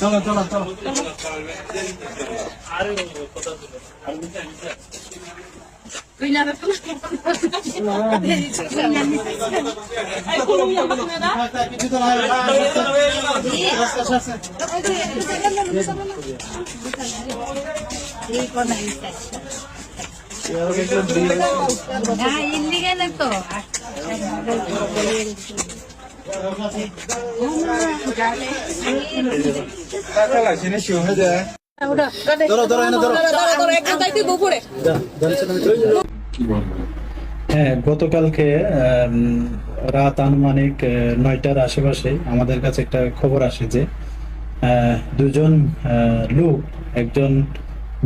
চলো চলো চলো। কিছু তো ভালো হ্যাঁ গতকালকে রাত আনুমানিক নয়টার আশেপাশে আমাদের কাছে একটা খবর আসে যে দুজন লোক, একজন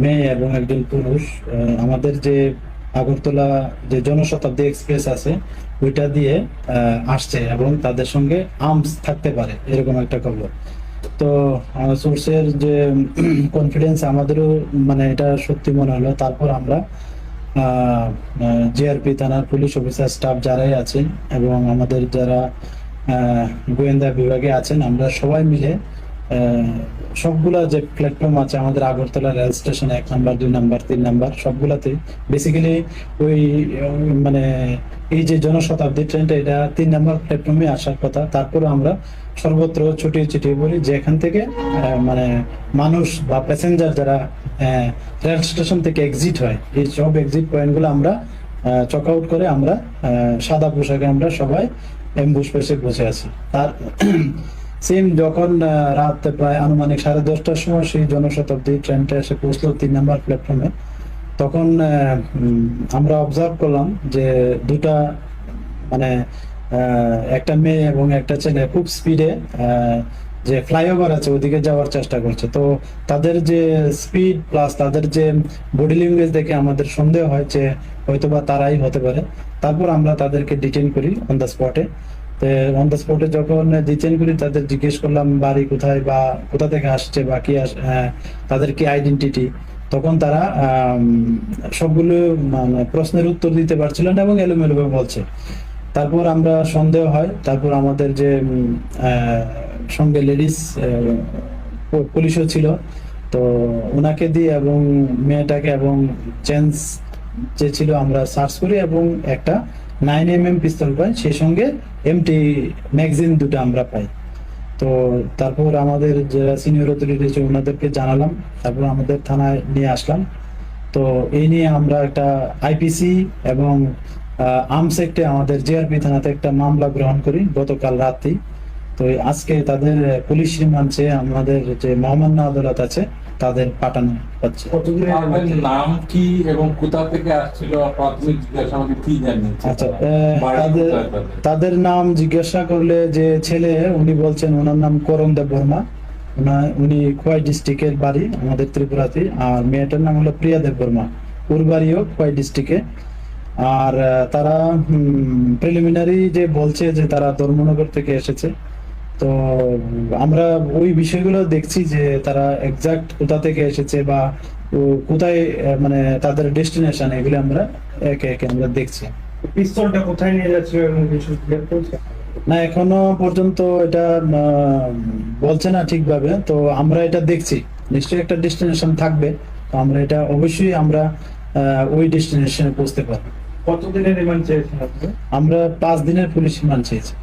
মেয়ে এবং একজন পুরুষ আমাদের যে আগরতলা যে জনশতাব্দী এক্সপ্রেস আছে, ওইটা দিয়ে আসছে এবং তাদের সঙ্গে আর্মস থাকতে পারে, এরকম একটা খবর। তো সোর্সের যে কনফিডেন্স আমাদেরও মানে এটা সত্যি মনে হলো। তারপর আমরা জিআরপি থানার পুলিশ অফিসার স্টাফ যারাই আছেন এবং আমাদের যারা গোয়েন্দা বিভাগে আছেন, আমরা সবাই মিলে সবগুলা যে প্ল্যাটফর্ম আছে, আমাদের আগরতলা রেল স্টেশন এক নাম্বার, দুই নাম্বার, তিন নাম্বার, সবগুলাতে বেসিক্যালি ওই মানে এই যে জনশতাব্দী ট্রেনটা এটা তিন নাম্বার প্ল্যাটফর্মে আসার কথা। তারপরে আমরা সর্বত্র ছুটিয়ে ছুটিয়ে বলি যে এখান থেকে মানে মানুষ বা প্যাসেঞ্জার যারা রেল স্টেশন থেকে এক্সিট হয়, এই সব এক্সিট পয়েন্টগুলো আমরা চক আউট করে আমরা সাদা পোশাকে আমরা সবাই এমবুশ পেসে বসে আছি। তার সেম যখন রাত প্রায় আনুমানিক সাড়ে দশটার সময় সেই জনশতাব্দী ট্রেনটা এসে পৌঁছলো তিন নাম্বার প্ল্যাটফর্মে তখন আমরা অবজার্ভ করলাম যে দুটা মানে একটা মেয়ে এবং একটা ছেলে খুব স্পিডে যে ফ্লাইওভার আছে ওদিকে যাওয়ার চেষ্টা করছে। তো তাদের যে স্পিড প্লাস তাদের যে বডি ল্যাঙ্গুয়েজ দেখে আমাদের সন্দেহ হয় যে হয়তোবা তারাই হতে পারে। তারপর আমরা তাদেরকে ডিটেন করি অন দ্য স্পটে অন দ্য স্পটে যখন ডিটেন করি তাদের জিজ্ঞেস করলাম, বাড়ি কোথায় বা কোথা থেকে আসছে বা কি আস- তাদের কি আইডেন্টিটি তখন তারা সবগুলো মানে প্রশ্নের উত্তর দিতে পারছিল না এবং এলোমেলো ভাবে বলছে। তারপর আমরা সন্দেহ হয়, তারপর আমাদের যে সঙ্গে লেডিস পুলিশও ছিল। তো ওনাকে দিয়ে এবং মেয়েটাকে এবং চেঞ্জ যে ছিল, আমরা সার্চ করি এবং একটা নাইন এম এম পিস্তল পাই সেই সঙ্গে এমটি ম্যাগজিন দুটো আমরা পাই। তো তারপর আমাদের যারা সিনিয়র অথরিটি ওনাদেরকে জানালাম, তারপর আমাদের থানায় নিয়ে আসলাম। তো এই নিয়ে আমরা একটা আইপিসি এবং আর্মস আমাদের জিআরপি থানাতে একটা মামলা গ্রহণ করি গতকাল রাতে তো আজকে তাদের, পুলিশ রিমান্ডে আমাদের যে মহামান্য আদালত আছে তাদের পাঠানো হচ্ছে। নাম কি এবং কোথা থেকে আসছিল? প্রাথমিক জিজ্ঞাসাবাদে কি জানিয়েছে? আচ্ছা তাদের তাদের? নাম জিজ্ঞাসা করলে যে ছেলে উনি বলছেন ওনার নাম করণ দেব বর্মা। উনি খোয়াই ডিস্ট্রিক্টের বাড়ি? আমাদের ত্রিপুরাতে। আর মেয়েটার নাম হলো প্রিয়া দেব বর্মা। ওর বাড়িও খোয়াই ডিস্ট্রিক্টে। আর তারা প্রিলিমিনারি যে বলছে যে তারা ধর্মনগর থেকে এসেছে। তো আমরা ওই বিষয়গুলো দেখছি যে তারা এক্সাক্ট কোথা থেকে এসেছে বা কোথায় মানে তাদের ডেস্টিনেশন এগুলো আমরা একে একে আমরা দেখছি। পিস্তলটা কোথায় নিয়ে যাচ্ছিল এবং কিছু না এখনও পর্যন্ত এটা বলছে না ঠিকভাবে তো আমরা এটা দেখছি। নিশ্চয়ই একটা ডেস্টিনেশন থাকবে তো আমরা এটা অবশ্যই আমরা ওই ডেস্টিনেশনে পৌঁছতে পারব। কতদিনের রিমান্ড চেয়েছেন আমরা পাঁচ দিনের পুলিশ রিমান্ড চেয়েছি।